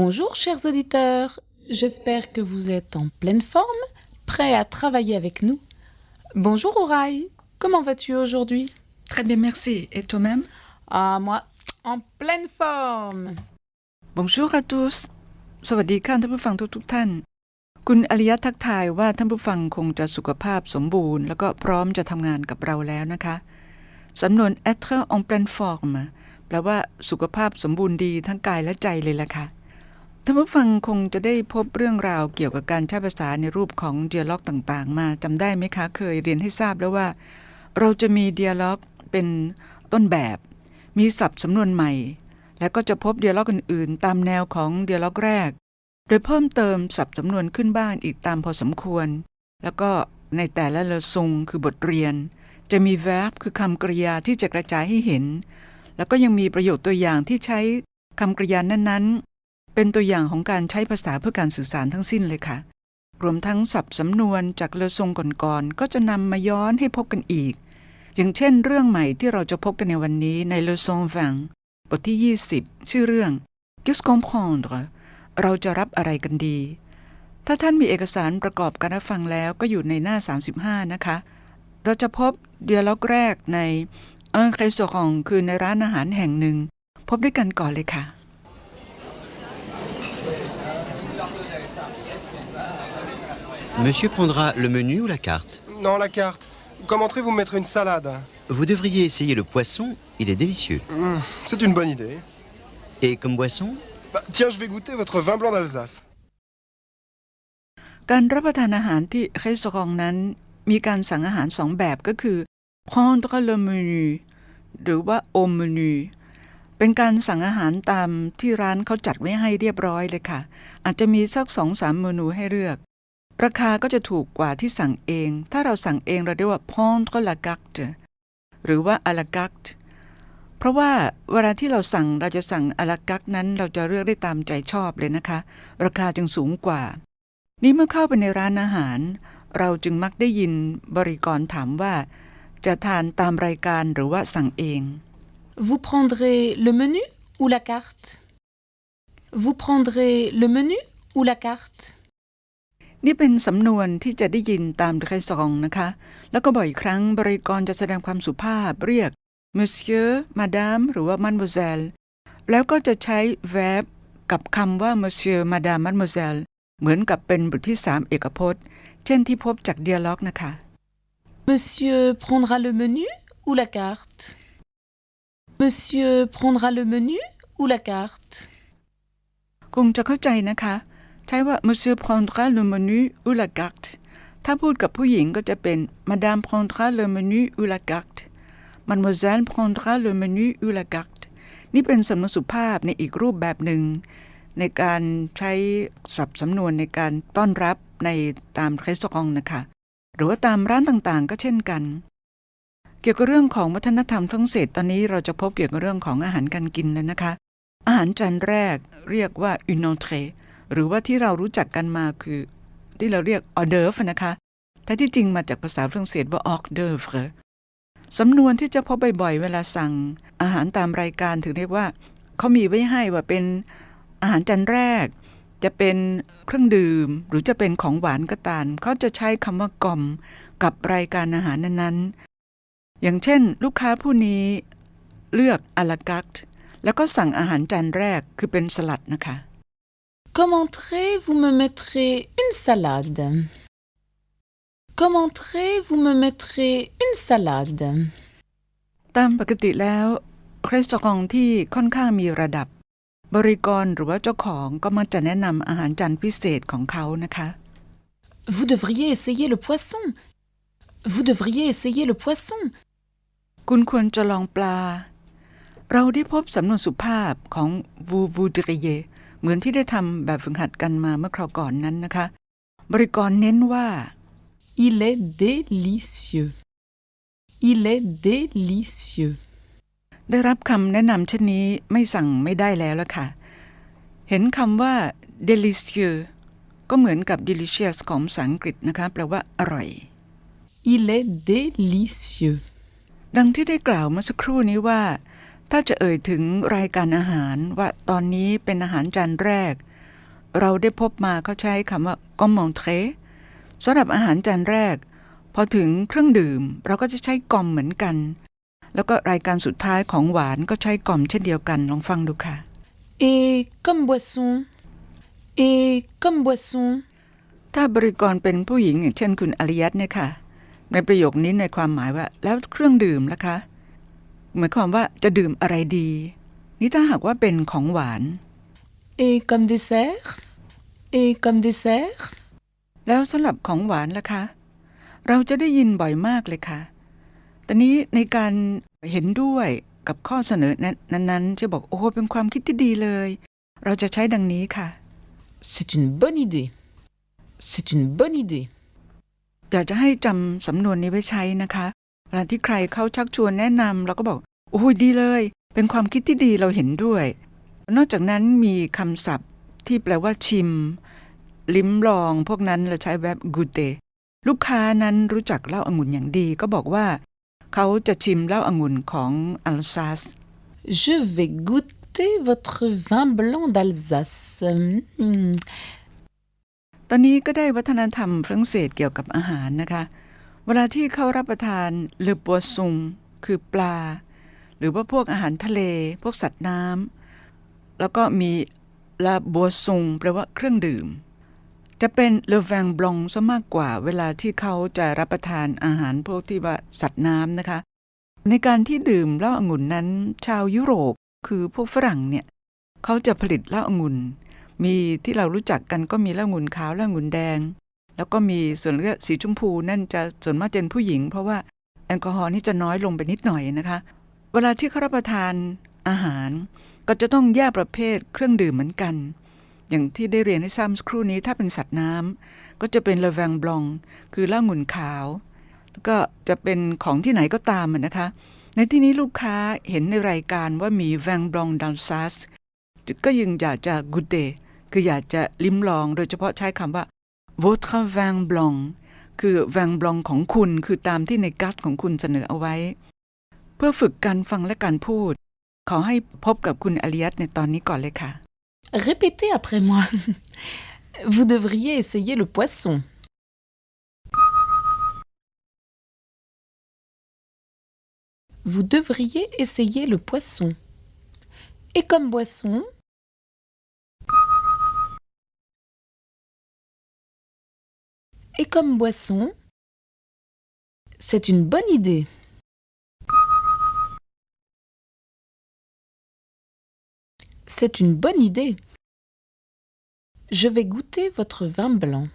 Bonjour chers auditeurs, j'espère que vous êtes en pleine forme, prêts à travailler avec nous. Bonjour Ouraï, comment vas-tu aujourd'hui Très bien, merci. Et toi-même Ah moi, en pleine forme. Bonjour à tous สวัสดีค่ะท่านผู้ฟังทุกทท่าน คุณอริยะทักทายว่าท่านผู้ฟังคงจะสุขภาพสมบูรณ์ แล้วก็พร้อมจะทำงานกับเราแล้วนะคะสำนวน être en pleine forme แปลว่าสุขภาพสมบูรณ์ดีทั้งกายและใจเลยล่ะค่ะ ท่านผู้ฟังคงจะได้พบเรื่องราวเกี่ยวกับการใช้ภาษาในรูปของ dialog ต่างๆ มาจำได้ไหมคะ เคยเรียนให้ทราบแล้วว่า เราจะมี dialog เป็นต้นแบบ มีศัพท์สำนวนใหม่ แล้วก็จะพบ dialog อื่นๆ ตามแนวของ dialog แรก โดยเพิ่มเติมศัพท์สำนวนขึ้นบ้างอีกตามพอสมควร แล้วก็ในแต่ละเลซงคือบทเรียน จะมี verb คือคำกริยาที่จะกระจายให้เห็น แล้วก็ยังมีประโยคตัวอย่างที่ใช้คำกริยานั้นๆ เป็นตัวอย่างของการใช้ภาษาเพื่อการสื่อสารทั้งสิ้นเลยค่ะ รวมทั้งศัพท์สำนวนจากเลซงก่อนๆก็จะนำมาย้อนให้พบกันอีก อย่างเช่น เรื่องใหม่ที่เราจะพบกันในวันนี้ในเลซงฟังบทที่ 20 ชื่อเรื่อง q u e s t comprendre เราจะรับอะไรกันดี ถ้าท่านมีเอกสารประกอบการรับฟังแล้วก็อยู่ในหน้า 35 นะคะ เราจะพบเดียล็อกแรกในเออเครโซของคือในร้านอาหารแห่งหนึ่ง พบด้วยกันก่อนเลยค่ะ Monsieur prendra le menu ou la carte Non, la carte. Comme entrée, vous me mettrez une salade. Vous devriez essayer le poisson, il est délicieux. Mmh, c'est une bonne idée. Et comme boisson Bah, tiens, je vais goûter votre vin blanc d'Alsace. การรับประทานอาหารที่เครโซของนั้น มีการสั่งอาหารสองแบบก็คือ prendre le menu หรือว่า au menu เป็นการสั่งอาหารตามที่ร้านเขาจัดไว้ให้เรียบร้อยเลยค่ะ อาจจะมีสักสองสามเมนูให้เลือก ราคาก็จะถูกกว่าที่สั่งเอง ถ้าเราสั่งเองเราเรียกว่า prendre la carte หรือว่า à la carte เพราะว่าเวลาที่เราสั่งเราจะสั่ง à la carte นั้น เราจะเลือกได้ตามใจชอบเลยนะคะ ราคาจึงสูงกว่า นี่เมื่อเข้าไปในร้านอาหาร เราจึงมักได้ยินบริกรถามว่า จะทานตามรายการหรือว่าสั่งเอง Vous prendrez le menu ou la carte Vous prendrez le menu ou la carte นี่เป็นสำนวนที่จะได้ยินตามเคยซองนะคะ แล้วก็บ่อยครั้งบริกรจะแสดงความสุภาพเรียก Monsieur Madame หรือว่า Mademoiselle แล้วก็จะใช้ verb กับคำว่า Monsieur Madame Mademoiselle เหมือนกับเป็นบทที่3เอกพจน์ เช่นที่พบจาก dialog นะคะ Monsieur prendra le menu ou la carte Monsieur prendra le menu ou la carte คงจะเข้าใจนะคะ ใช้ว่า Monsieur prendra le menu ou la carte ถ้าพูดกับผู้หญิงก็จะเป็น Madame prendra le menu ou la carte Mademoiselle prendra le menu ou la carte นี่เป็นสำนวนสุภาพในอีกรูปแบบหนึ่ง ในการใช้ศัพท์สำนวนในการต้อนรับในตามเครสกองนะคะ หรือว่าตามร้านต่างๆ ก็เช่นกัน เกี่ยวกับเรื่องของวัฒนธรรมฝรั่งเศสตอนนี้เราจะพบเกี่ยวกับเรื่องของอาหารการกินแล้วนะคะ อาหารจานแรกเรียกว่า une entrée หรือว่าที่เรารู้จักกันมาคือ ที่เราเรียก hors d'oeuvre นะคะแท้ที่จริงมาจากภาษาฝรั่งเศสว่า hors d'oeuvre สำนวนที่จะพบบ่อยๆ เวลาสั่งอาหารตามรายการถึงเรียกว่าเขามีไว้ให้ว่าเป็นอาหารจานแรก จะเป็นเครื่องดื่ม หรือจะเป็นของหวานก็ตามเขาจะใช้คำว่ากล่อมกับรายการอาหารนั้นๆ อย่างเช่น ลูกค้าผู้นี้เลือกอลากักแล้วก็สั่งอาหารจานแรกคือเป็นสลัดนะคะ Comme entrée, vous me mettrez une salade. Comme entrée, vous me mettrez une salade. ตามปกติแล้วเครสกองที่ค่อนข้างมีระดับ บริกรหรือว่าเจ้าของก็มักจะแนะนำอาหารจานพิเศษของเขานะคะ Vous devriez essayer le poisson. Vous devriez essayer le poisson. คุณควรจะลองปลา เราได้พบสำนวนสุภาพของวูวูดริ เยเหมือนที่ได้ทำแบบฝึกหัดกันมาเมื่อคราวก่อนนั้นนะคะ บริกรเน้นว่า Il est délicieux. Il est délicieux. ได้รับคำแนะนำเช่นนี้ไม่สั่งไม่ได้แล้วละค่ะ เห็นคำว่า delicieux ก็เหมือนกับ delicious ของภาษาอังกฤษนะคะแปลว่าอร่อย Il est délicieux. ดังที่ได้กล่าวเมื่อสักครู่นี้ว่า ถ้าจะเอ่ยถึงรายการอาหารว่าตอนนี้เป็นอาหารจานแรก เราได้พบมาเขาใช้คำว่า commentre สำหรับอาหารจานแรก พอถึงเครื่องดื่มเราก็จะใช้กอมเหมือนกัน แล้วก็รายการสุดท้ายของหวานก็ใช้กอมเช่นเดียวกันลองฟังดูค่ะ Et comme boisson. Et comme boisson. ถ้าบริกรเป็นผู้หญิงอย่างเช่นคุณอริยัตเนี่ยค่ะ ในประโยคนี้ในความหมายว่า แล้วเครื่องดื่มล่ะคะ หมายความว่าจะดื่มอะไรดี นี่ถ้าหากว่าเป็นของหวาน Et comme dessert. Et comme dessert. แล้วสำหรับของหวานล่ะคะ เราจะได้ยินบ่อยมากเลยค่ะแต่นี้ในการเห็นด้วยกับข้อเสนอนั้นๆจะบอกโอ้เป็นความคิดที่ดีเลย เราจะใช้ดังนี้ค่ะ C'est une bonne idée. C'est une bonne idée. อยากจะให้จำสำนวนนี้ไว้ใช้นะคะเว ลาที่ใครเขาชักชวนแนะนำเราก็บอกโอ้ยดีเลย เป็นความคิดที่ดีเราเห็นด้วย นอกจากนั้นมีคำศัพท์ที่แปลว่าชิม ลิ้มลอง พวกนั้นเราใช้แบบกูเตลูกค้านั้นรู้จักเหล้าองุ่นอย่างดี ก็บอกว่า เขาจะชิมเหล้าองุ่นของอัลซาส Je vais goûter votre vin blanc d'Alsace. Hmm. ตอนนี้ก็ได้วัฒนธรรมฝรั่งเศสเกี่ยวกับอาหารนะคะ เวลาที่เขารับประทานเลปัวซุงคือปลา หรือว่าพวกอาหารทะเล พวกสัตว์น้ำแล้วก็มีลาบัวซุงแปลว่าเครื่องดื่ม จะเป็นเลแวงบลองซะมากกว่าเวลาที่เขาจะรับประทานอาหารพวกที่ว่าสัตว์น้ำนะคะ ในการที่ดื่มเหล้าองุ่นนั้น ชาวยุโรปคือพวกฝรั่งเนี่ยเขาจะผลิตเหล้าองุ่นมีที่เรารู้จักกันก็มีเหล้าองุ่นขาวเหล้าองุ่นแดง แล้วก็มีส่วนเลือกสีชมพูนั่นจะส่วนมากเป็นผู้หญิง เพราะว่าแอลกอฮอล์นี่จะน้อยลงไปนิดหน่อยนะคะ เวลาที่เขารับประทานอาหารก็จะต้องแยกประเภทเครื่องดื่มเหมือนกัน อย่างที่ได้เรียนให้ทราบเมื่อสักครู่นี้ถ้าเป็นสัตว์น้ำก็จะเป็นเลแวงบลอง คือเหล้างุ่นขาว แล้วก็จะเป็นของที่ไหนก็ตามนะคะ ในที่นี้ลูกค้าเห็นในรายการว่ามีแวงบลองดัลซัสก็ยังอยากจะกูเดคืออยากจะลิ้มลอง โดยเฉพาะใช้คำว่า votre vin blanc คือแวงบลองของคุณคือตามที่ในกัดของคุณเสนอเอาไว้ เพื่อฝึกการฟังและการพูด ขอให้พบกับคุณอริยัตในตอนนี้ก่อนเลยค่ะ Répétez après moi. Vous devriez essayer le poisson. Vous devriez essayer le poisson. Et comme boisson, et comme boisson, c'est une bonne idée. C'est une bonne idée. Je vais goûter votre vin blanc.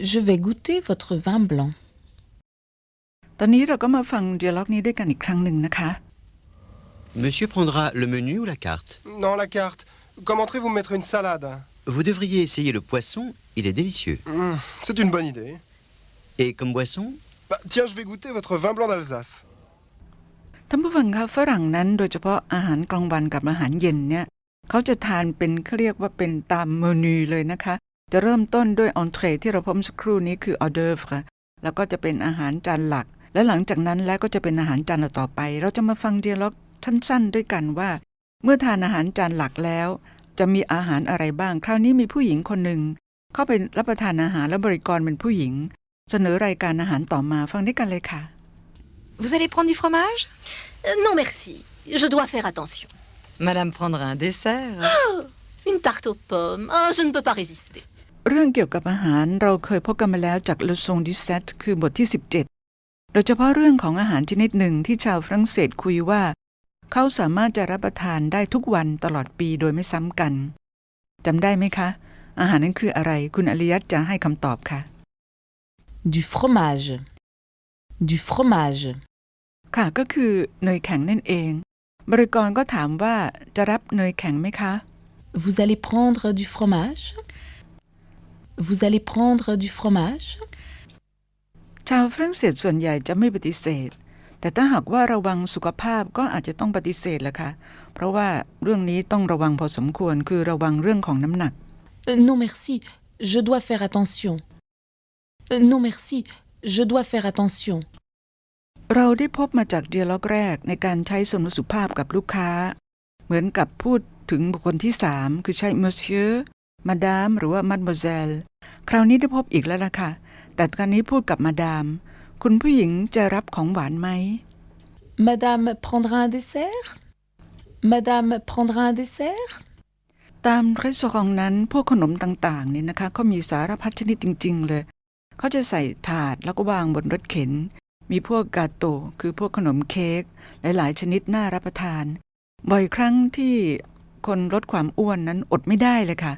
Je vais goûter votre vin blanc. ตอนนี้เราก็มาฟังเดียล็อกนี้ด้วยกันอีกครั้งหนึ่งนะคะ Monsieur prendra le menu ou la carte Non, la carte. Comme entrée, vous me mettrez une salade. Vous devriez essayer le poisson, il est délicieux. Hmm, c'est une bonne idée. Et comme boisson Bah, tiens, je vais goûter votre vin blanc d'Alsace. ท่านผู้ฟังคะฝรั่งนั้นโดยเฉพาะอาหารกลางวันกับอาหารเย็นเนี่ยเขาจะทานเป็นเขาเรียกว่าเป็นตามเมนูเลยนะคะ จะเริ่มต้นด้วยออนเทรที่เราพบเมื่อสักครู่นี้คือออเดอร์ฟค่ะแล้วก็จะเป็นอาหารจานหลัก และหลังจากนั้นแล้วก็จะเป็นอาหารจานต่อไป เราจะมาฟังเดียล็อกสั้นๆ ด้วยกันว่า เมื่อทานอาหารจานหลักแล้ว จะมีอาหารอะไรบ้าง คราวนี้มีผู้หญิงคนหนึ่ง เข้าไปรับประทานอาหารและบริกรเป็นผู้หญิง เสนอรายการอาหารต่อมาฟังด้วยกันเลยค่ะ Vous allez prendre du fromage Euh, Non merci, je dois faire attention. Madame prendra un dessert. Une tarte aux pommes, oh, je ne peux pas résister. เรื่องเกี่ยวกับอาหารเราเคยพบกันมาแล้วจาก Le Son du Set คือบทที่ 17 โดยเฉพาะเรื่องของอาหารชนิดหนึ่งที่ชาวฝรั่งเศสคุยว่า เขาสามารถจะรับประทานได้ทุกวันตลอดปีโดยไม่ซ้ำกันจำได้ไหมคะ อาหารนั้นคืออะไร คุณอริยัตจะให้คำตอบค่ะ Du fromage. Du fromage. ค่ะก็คือเนยแข็งนั่นเอง บริกรก็ถามว่าจะรับเนยแข็งไหมคะ Vous allez prendre du fromage Vous allez prendre du fromage ชาวฝรั่งเศสส่วนใหญ่จะไม่ปฏิเสธ แต่ถ้าหากว่าระวังสุขภาพก็อาจจะต้องปฏิเสธแหละค่ะ เพราะว่าเรื่องนี้ต้องระวังพอสมควรคือระวังเรื่องของน้ำหนัก Euh, Non merci, je dois faire attention. Euh, Non merci, je dois faire attention. เราได้พบมาจากเดียล็อกแรกในการใช้สมรสสุภาพกับลูกค้า เหมือนกับพูดถึงบุคคลที่สามคือใช้ monsieur madame หรือว่า mademoiselle คราวนี้ได้พบอีกแล้วล่ะค่ะ แต่คราวนี้พูดกับมาดาม คุณผู้หญิงจะรับของหวานไหม Madame prendra un dessert Madame prendra un dessert ตามร้านซองนั้นพวกขนมต่างๆเนี่ยนะคะเขามีสารพัดชนิดจริง ๆ เลย เขาจะใส่ถาดแล้วก็วางบนรถเข็น มีพวกกาโตคือพวกขนมเค้กหลายๆ ชนิดน่ารับประทาน บ่อยครั้งที่คนลดความอ้วนนั้นอดไม่ได้เลยค่ะ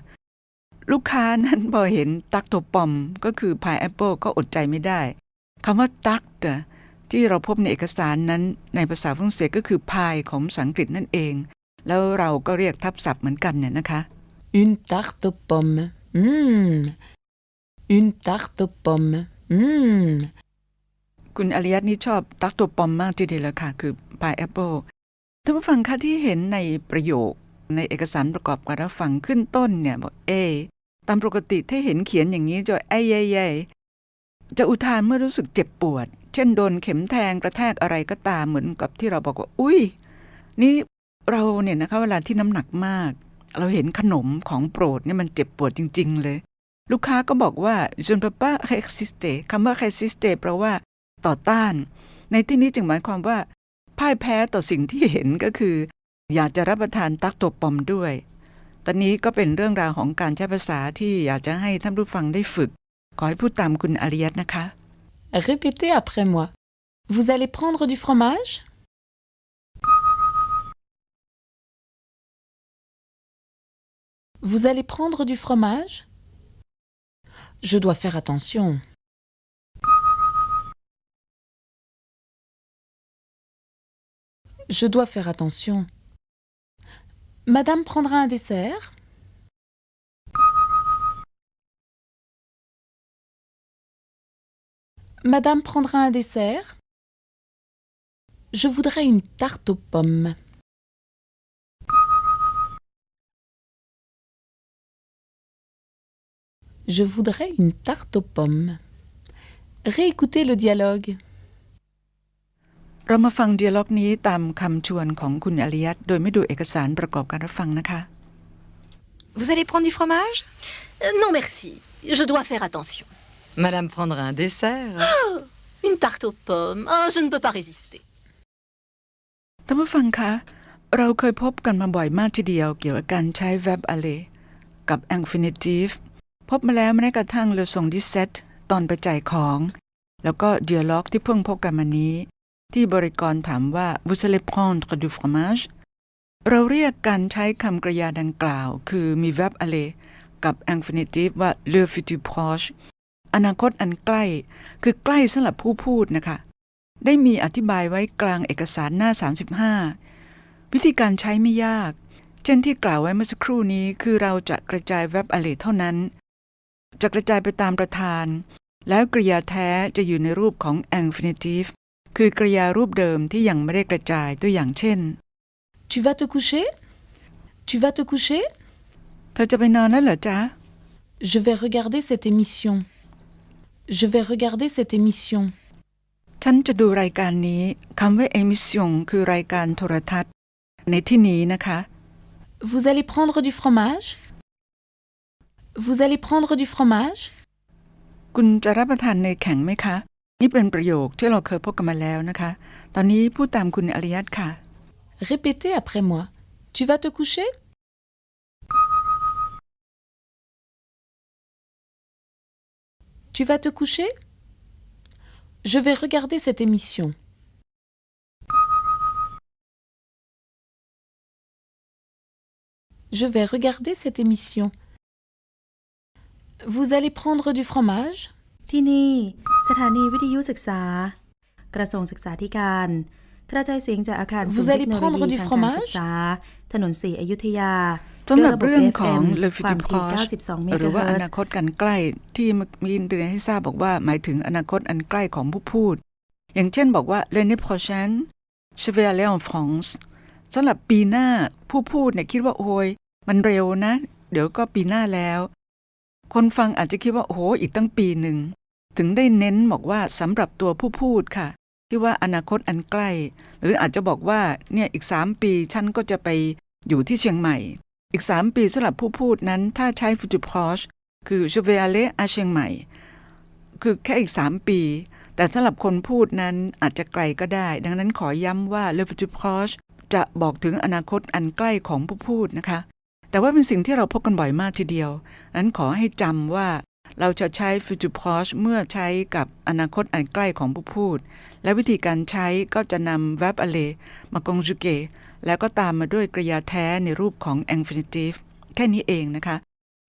ลูกค้านั้นพอเห็นตักตัวปอมก็คือพายแอปเปิลก็อดใจไม่ได้ คำว่าตักเตที่เราพบในเอกสารนั้นในภาษาฝรั่งเศสก็คือพายของภาษาอังกฤษนั่นเอง แล้วเราก็เรียกทับศัพท์เหมือนกันเนี่ยนะคะ Une tarte aux pommes. Mmh. Une tarte aux pommes. Mmh. คุณอริยัตนี่ชอบตักตัวปอมมากทีเดียวเลยค่ะ คือพายแอปเปิลท่านผู้ฟังคะที่เห็นในประโยคในเอกสารประกอบการรับฟังขึ้นต้นเนี่ยบอกเอตามปกติถ้าเห็นเขียนอย่างนี้จะไอ้ยัยยัย จะอุทานเมื่อรู้สึกเจ็บปวด เช่นโดนเข็มแทงกระแทกอะไรก็ตามเหมือนกับที่เราบอกว่า อุ้ยนี่เราเนี่ยนะคะเวลาที่น้ำหนักมาก เราเห็นขนมของโปรดเนี่ยมันเจ็บปวดจริง ๆ เลย ลูกค้าก็บอกว่า je ne peux pas résister คำว่า résister แปลว่าต่อต้าน ในที่นี้จึงหมายความว่า พ่ายแพ้ต่อสิ่งที่เห็นก็คือ อยากจะรับประทานตักตัวปอมด้วย ตอนนี้ก็เป็นเรื่องราวของการใช้ภาษาที่อยากจะให้ท่านผู้ฟังได้ฝึก ขอให้พูดตามคุณอริยัตนะคะ Répétez après moi. Vous allez prendre du fromage Vous allez prendre du fromage Je dois faire attention. Je dois faire attention. Madame prendra un dessert Madame prendra un dessert Je voudrais une tarte aux pommes. Je voudrais une tarte aux pommes. Réécoutez le dialogue. เรามาฟังเดียล็อกนี้ตามคำชวนของคุณอริยัตโดยไม่ดูเอกสารประกอบการรับฟังนะคะ Vous allez prendre du fromage Euh, Non merci, je dois faire attention. Madame prendra un dessert. Une tarte aux pommes, oh, je ne peux pas résister. ท่านผู้ฟังคะ เราเคยพบกันมาบ่อยมากทีเดียวเกี่ยวกับการใช้ verb alle กับ infinitive พบมาแล้วแม้กระทั่งเลส่งดิเซตตอนไปจ่ายของ แล้วก็ dialogue ที่เพิ่งพบกันมานี้ ที่บริกรถามว่า vous allez prendre du fromage เราเรียกการใช้คำกริยาดังกล่าว คือมี verb alle กับ infinitive ว่า le futur proche อนาคตอันใกล้ คือใกล้สำหรับผู้พูดนะคะ ได้มีอธิบายไว้กลางเอกสารหน้า 35 วิธีการใช้ไม่ยาก เช่นที่กล่าวไว้เมื่อสักครู่นี้คือเราจะกระจาย verb alle เท่านั้น จะกระจายไปตามประธาน แล้วกริยาแท้จะอยู่ในรูปของ infinitive คือกริยารูปเดิมที่ยังไม่ได้กระจายตัวอย่างเช่น Tu vas te coucher Tu vas te coucher เธอจะไปนอนแล้วเหรอจ๊ะ Je vais regarder cette émission. Je vais regarder cette émission. ฉันจะดูรายการนี้คำว่า emission คือรายการโทรทัศน์ ในที่นี้นะคะ Vous allez prendre du fromage Vous allez prendre du fromage คุณจะรับประทานเนยแข็งไหมคะ นี่เป็นประโยคที่เราเคยพบกันมาแล้วนะคะ ตอนนี้พูดตามคุณอริยัตค่ะ Répétez après moi. Tu vas te coucher Tu vas te coucher Je vais regarder cette émission. Je vais regarder cette émission. Vous allez prendre du fromage ที่นี่ สถานีวิทยุศึกษา กระทรวงศึกษาธิการ กระจายเสียงจากอาคาร Vous ศูนย์ allez เทคโนโล prendre ยี du ทางการ fromage? ศึกษา ถนนสีอยุธยา สำหรับด้วยะบบเรื่องของ FM Le ความ Futur ถี่ Proche 92เมหรืกะอว่าเฮิอรตนาซ์คตกันใกล้ที่เมื่อกี้เรียนให้ทราบบอกว่า หมายถึงอนาคตอันใกล้ของผู้พูด อย่างเช่นบอกว่า l'année prochaine je vais aller en France สำหรับปีหน้าผู้พูดเนี่ยคิดว่าโอ้ยมันเร็วนะ เดี๋ยวก็ปีหน้าแล้ว คนฟังอาจจะคิดว่าโอ้โหอีกตั้งปีหนึ่ง ถึงได้เน้นบอกว่าสำหรับตัวผู้พูดค่ะ ที่ว่าอนาคตอันใกล้ หรืออาจจะบอกว่าเนี่ยอีกสามปีฉันก็จะไปอยู่ที่เชียงใหม่ อีกสามปีสำหรับผู้พูดนั้นถ้าใช้ฟูจิพอชคือ je vais aller à เชียงใหม่ คือแค่อีกสามปี แต่สำหรับคนพูดนั้นอาจจะไกลก็ได้ ดังนั้นขอย้ำว่าเลฟูจูพอชจะบอกถึงอนาคตอันใกล้ของผู้พูดนะคะ แต่ว่าเป็นสิ่งที่เราพบกันบ่อยมากทีเดียว นั้นขอให้จำว่า เราจะใช้ future Posh เมื่อใช้กับอนาคตอันใกล้ของผู้พูด และวิธีการใช้ก็จะนำ verb a l l e มา conjugate แล้วก็ตามมาด้วยกริยาแท้ในรูปของ infinitive แค่นี้เองนะคะ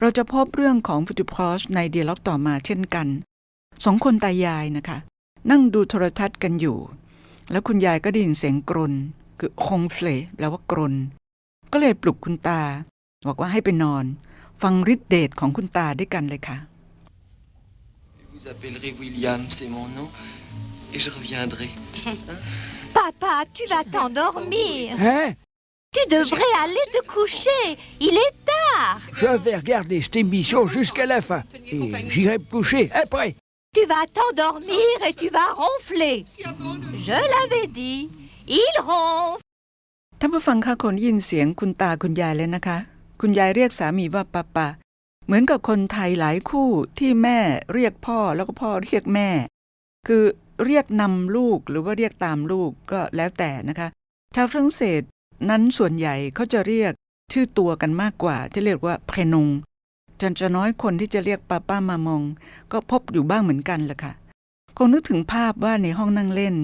เราจะพบเรื่องของ future Posh ใน dialog ต่อมาเช่นกัน สองคนตายายนะคะ นั่งดูโทรทัศน์กันอยู่ แล้วคุณยายก็ได้ยินเสียงกรน คือคงเฟลแปลว่ากรน ก็เลยปลุกคุณตา บอกว่าให้ไปนอน ฟังฤทธิเดชของคุณตาด้วยกันเลยค่ะ Vous appellerez William, c'est mon nom, et je reviendrai. Papa, tu vas t'endormir. Hein Tu devrais aller te coucher. Il est tard. Je vais regarder cette émission jusqu'à la fin. Et j'irai me coucher après. Tu vas t'endormir et tu vas ronfler. Je l'avais dit. Il ronfle. ท่านผู้ฟังคะคนได้ยินเสียงคุณตาคุณยายแล้วนะคะ คุณยายเรียกสามีว่าปาปา เหมือนกับคนไทยหลายคู่ที่แม่เรียกพ่อแล้วก็พ่อเรียกแม่ คือเรียกนำลูกหรือว่าเรียกตามลูกก็แล้วแต่นะคะชาวฝรั่งเศสนั้นส่วนใหญ่เขาจะเรียกชื่อตัวกันมากกว่า ที่เรียกว่าเพนงจนจะน้อยคนที่จะเรียกป้าป้ามามอง ก็พบอยู่บ้างเหมือนกันแหละค่ะคงนึกถึงภาพว่าในห้องนั่งเล่น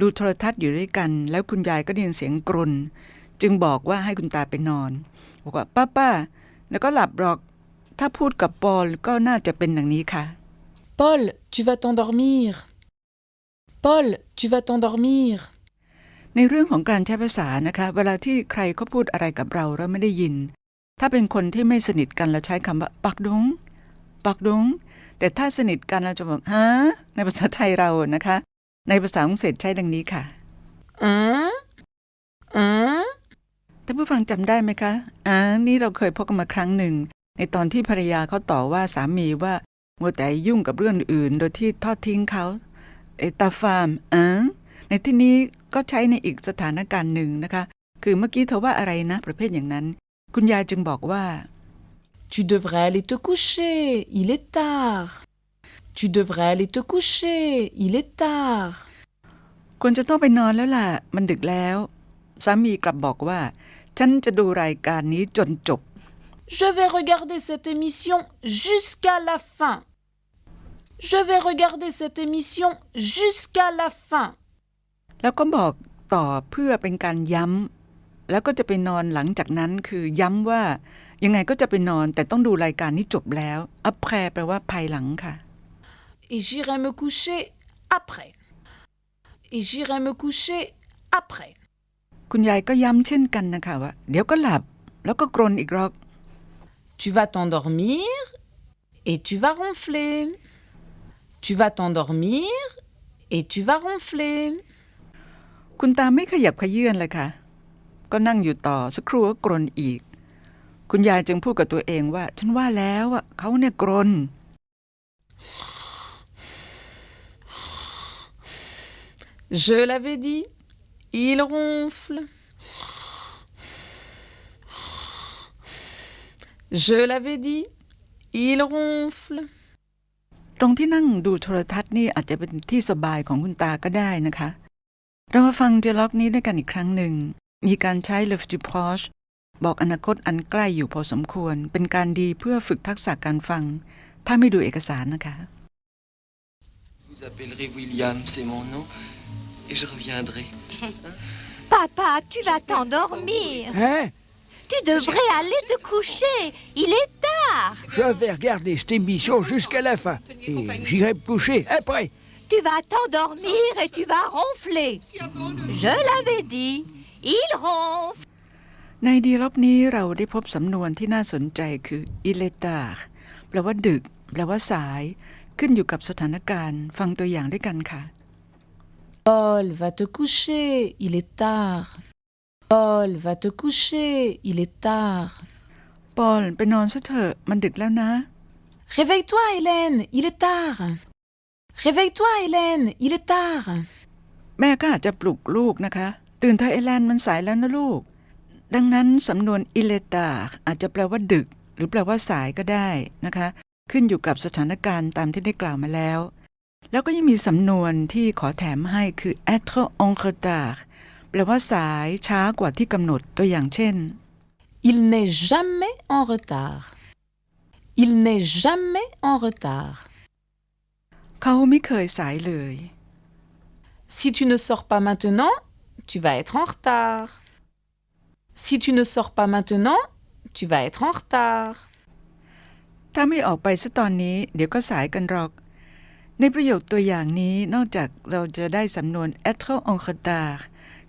ดูโทรทัศน์อยู่ด้วยกัน แล้วคุณยายก็ได้ยินเสียงกรน จึงบอกว่าให้คุณตาไปนอนบอกว่าป้าป้าแล้วก็หลับหรอก ถ้าพูดกับปอลก็น่าจะเป็นอย่างนี้ค่ะ Paul, tu vas t'endormir. Paul, tu vas t'endormir. ในเรื่องของการใช้ภาษานะคะ เวลาที่ใครเขาพูดอะไรกับเราเราไม่ได้ยิน ถ้าเป็นคนที่ไม่สนิทกันเราใช้คำว่าปักดงปักดงแต่ถ้าสนิทกันเราจะบอกฮะในภาษาไทยเรานะคะ ในภาษาฝรั่งเศสใช้ดังนี้ค่ะ Hein Hein ท่านผู้ฟังจำได้ไหมคะอ่านี่เราเคยพบกันมาครั้งหนึ่ง ในตอนที่ภรรยาเขาต่อว่าสามีว่ามัวแต่ยุ่งกับเรื่องอื่น โดยที่ทอดทิ้งเขาเอตาฟาร์มอ่าในที่นี้ก็ใช้ในอีกสถานการณ์หนึ่งนะคะ คือเมื่อกี้เธอว่าอะไรนะ ประเภทอย่างนั้น คุณยายจึงบอกว่า Tu devrais aller te coucher. Il est tard. Tu devrais aller te coucher. Il est tard. ควรจะต้องไปนอนแล้วล่ะ มันดึกแล้ว สามีกลับบอกว่า ฉันจะดูรายการนี้จนจบ Je vais regarder cette émission jusqu'à la fin. Je vais regarder cette émission jusqu'à la fin. แล้วก็บอกต่อเพื่อเป็นการย้ำ แล้วก็จะไปนอนหลังจากนั้นคือย้ำว่ายังไงก็จะไปนอนแต่ต้องดูรายการนี้จบแล้วอัพแพรแปลว่าภายหลังค่ะ Et j'irai me coucher après. Et j'irai me coucher après. คุณยายก็ย้ำเช่นกันนะคะว่า เดี๋ยวก็หลับ แล้วก็กรนอีกรอบ Tu vas t'endormir et tu vas ronfler. Tu vas t'endormir et tu vas ronfler. คุณตาไม่ขยับขยื่นเลยค่ะ ก็นั่งอยู่ต่อสักครู่ก็กรนอีก คุณยายจึงพูดกับตัวเองว่า ฉันว่าแล้วอะเขาเนี่ยกรน Je l'avais dit, il ronfle. Je l'avais dit, il ronfle. ตรงที่นั่งดูโทรทัศน์นี่อาจจะเป็นที่สบายของคุณตาก็ได้นะคะ เรามาฟังเดล็อกนี้ด้วยกันอีกครั้งหนึ่ง มีการใช้ le futur proche บอกอนาคตอันใกล้อยู่พอสมควร เป็นการดีเพื่อฝึกทักษะการฟัง ถ้าไม่ดูเอกสารนะคะ Vous appellerez William, c'est mon nom, et je reviendrai. Papa, tu vas t'endormir. Hein Tu devrais aller te coucher. Il est tard. Je vais regarder cette émission jusqu'à la fin. Et j'irai me coucher après. tu vas t'endormir et tu vas ronfler. Je l'avais dit, il ronfle. ในดีล็อกนี้เราได้พบสำนวนที่น่าสนใจคือ i l e t a r แปลว่าดึก แปลว่าสาย ขึ้นอยู่กับสถานการณ์ ฟังตัวอย่างด้วยกันค่ะ Paul, va te coucher, il est tard. Paul, va te coucher, il est tard. ปอลไปนอนซะเถอะมันดึกแล้วนะ Réveille-toi, Hélène, il est tard. Réveille-toi, Hélène, il est tard. แม่ก็อาจจะปลุกลูกนะคะ ตื่นเธอะเอแลนมันสายแล้วนะลูก ดังนั้นสำนวน i l e t a r อาจจะแปลว่าดึก หรือแปลว่าสายก็ได้นะคะ ขึ้นอยู่กับสถานการณ์ตามที่ได้กล่าวมาแล้ว แล้วก็ยังมีสำนวนที่ขอแถมให้คือ être en retard แปลว่าสายช้ากว่าที่กำหนดตัวอย่างเช่น Il n'est jamais en retard. Il n'est jamais en retard. เขาไม่เคยสายเลย Si tu ne sors pas maintenant, tu vas être en retard. Si tu ne sors pas maintenant, tu vas être en retard. ถ้าไม่ออกไปซะตอนนี้ เดี๋ยวก็สายกันหรอกในประโยคตัวอย่างนี้นอกจากเราจะได้สำนวน être en retard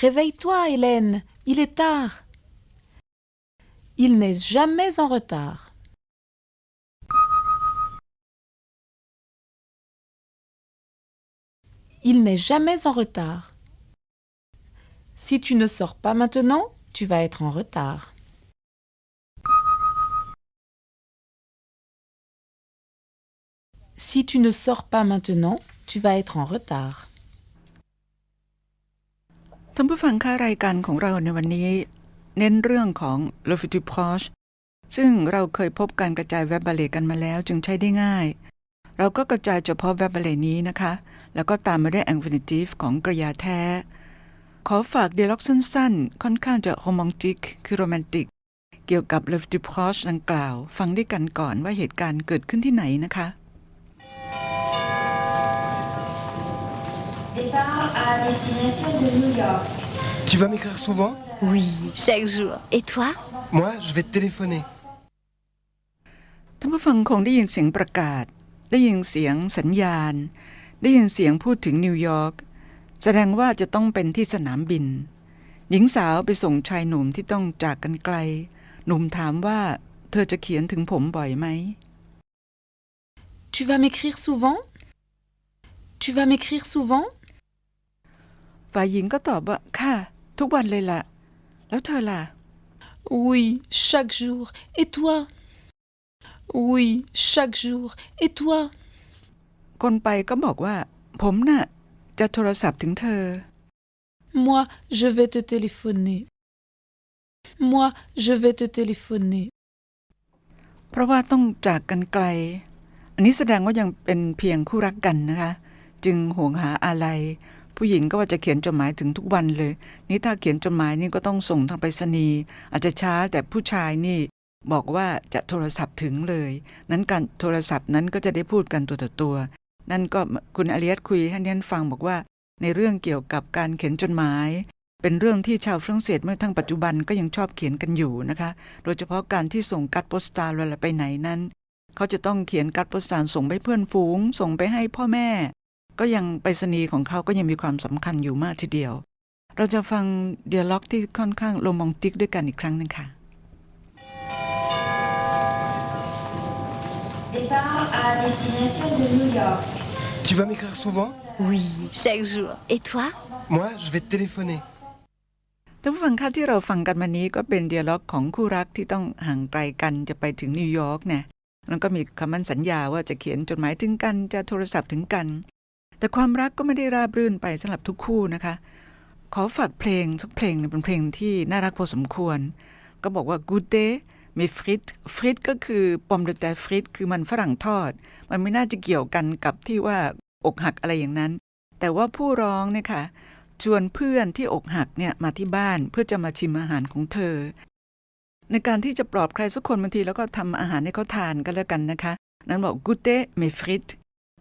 Réveille-toi, Hélène, il est tard. Il n'est jamais en retard. Il n'est jamais en retard. Si tu ne sors pas maintenant, tu vas être en retard. Si tu ne sors pas maintenant, tu vas être en retard. ท่านผู้ฟังค่ะรายการของเราในวันนี้ เน้นเรื่องของ le futur proche ซึ่งเราเคยพบการกระจายแวบบาเลกันมาแล้วจึงใช้ได้ง่าย เราก็กระจายเฉพาะแวบบาเลนี้นะคะ แล้วก็ตามมาด้วย infinitive ของกริยาแท้ ขอฝากเดล็อกสั้นๆ ค่อนข้างจะโรแมนติกคือโรแมนติก เกี่ยวกับ le futur proche ดังกล่าว ฟังด้วยกันก่อนว่าเหตุการณ์เกิดขึ้นที่ไหนนะคะ Départ à destination de New York. Tu vas m'écrire souvent Oui, chaque jour. Et toi Moi, je vais te téléphoner. ท่านผู้ฟังคงได้ยินเสียงประกาศ ได้ยินเสียงสัญญาณ ได้ยินเสียงพูดถึงนิวยอร์ก แสดงว่าจะต้องเป็นที่สนามบิน หญิงสาวไปส่งชายหนุ่มที่ต้องจากกันไกล หนุ่มถามว่าเธอจะเขียนถึงผมบ่อยไหม Tu vas m'écrire souvent Tu vas m'écrire souvent ฝ่ายหญิงก็ตอบว่า ค่ะ ทุกวันเลยล่ะ แล้วเธอล่ะ Oui, chaque jour. Et toi Oui, chaque jour. Et toi คนไปก็บอกว่า ผมน่ะ จะโทรศัพท์ถึงเธอ Moi, je vais te téléphoner. Moi, je vais te téléphoner. เพราะว่าต้องจากกันไกล อันนี้แสดงว่ายังเป็นเพียงคู่รักกันนะคะ จึงห่วงหาอะไร ผู้หญิงก็ว่าจะเขียนจดหมายถึงทุกวันเลย นี่ถ้าเขียนจดหมายนี่ก็ต้องส่งทางไปรษณีย์อาจจะช้าแต่ผู้ชายนี่บอกว่าจะโทรศัพท์ถึงเลย นั้นการโทรศัพท์นั้นก็จะได้พูดกันตัวต่อตัว นั่นก็คุณอาริยัตคุยให้ดิฉันฟังบอกว่า ในเรื่องเกี่ยวกับการเขียนจดหมาย เป็นเรื่องที่ชาวฝรั่งเศสเมื่อทั้งปัจจุบันก็ยังชอบเขียนกันอยู่นะคะ โดยเฉพาะการที่ส่งการ์ดโปสตาลเวลาไปไหนนั้น เขาจะต้องเขียนการ์ดโปสตาลส่งไปเพื่อนฝูง ส่งไปให้พ่อแม่ ก็ยังไปรษณีย์ของเขาก็ยังมีความสำคัญอยู่มากทีเดียว เราจะฟังเดียล็อกที่ค่อนข้างโรแมนติกด้วยกันอีกครั้งหนึงค่ะ Départ à destination de New York. Tu vas m'écrire souvent Oui, chaque jour. Et toi Moi, je vais te téléphoner. ท่านผู้ฟังคะที่เราฟังกันมานี้ก็เป็นเดียล็อกของคู่รักที่ต้องห่างไกลกันจะไปถึงนิวยอร์กเนี่ยแล้วก็มีคำมั่นสัญญาว่าจะเขียนจดหมายถึงกันจะโทรศัพท์ถึงกัน แต่ความรักก็ไม่ได้ราบรื่นไปสำหรับทุกคู่นะคะ ขอฝากเพลงสักเพลงเป็นเพลงที่น่ารักพอสมควร ก็บอกว่า good day มีฟริตฟริตก็คือปอมเดแต่ฟริตคือมันฝรั่งทอด มันไม่น่าจะเกี่ยวกันกับที่ว่าอกหักอะไรอย่างนั้น แต่ว่าผู้ร้องเนี่ยค่ะชวนเพื่อนที่อกหักเนี่ยมาที่บ้านเพื่อจะมาชิมอาหารของเธอ ในการที่จะปลอบใครสักคนบางทีแล้วก็ทำอาหารให้เขาทานก็แล้วกันนะคะ นั้นบอก Gute m e f r i t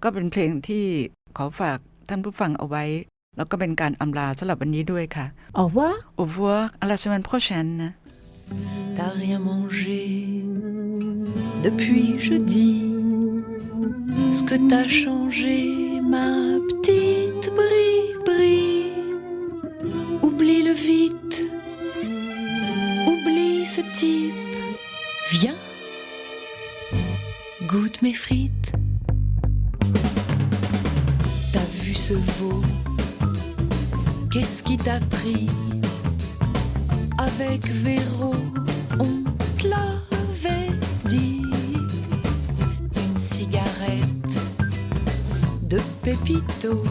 ก็เป็นเพลงที่ขอฝากท่านผู้ฟังเอาไว้ แล้วก็เป็นการอำลาสำหรับวันนี้ด้วยค่ะ Au revoir Au revoir à la semaine prochaine T'as rien mangé depuis jeudi. Ce que t'as changé, ma petite brie-brie. Oublie-le vite. Oublie ce type. Viens. Goûte mes frites. Ce veau Qu'est-ce qui t'a pris? Avec Véro, on te l'avait dit. Une cigarette de Pépito.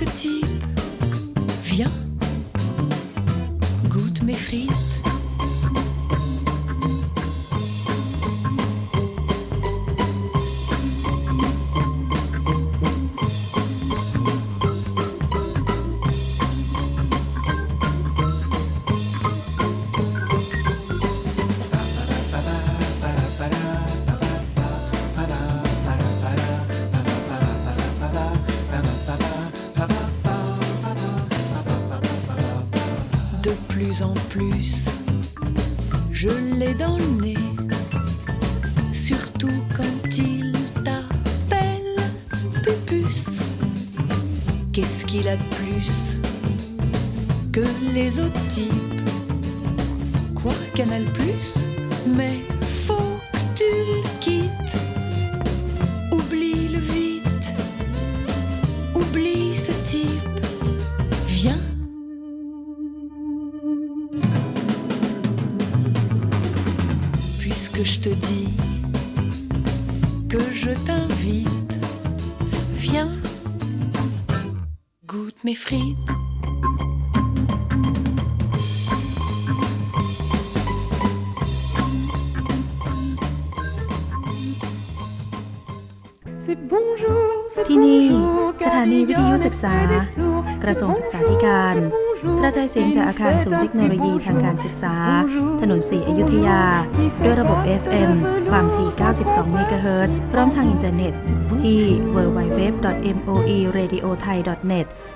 Ce type, viens me. ษา กระทรวงศึกษาธิการ กระจายเสียงจากอาคารศูนย์เทคโนโลยีทางการศึกษา ถนนสีอยุธยา ด้วยระบบ FM ความถี่ 92 เมกะเฮิรตซ์พร้อมทางอินเทอร์เน็ต ที่ www.moeradiothai.net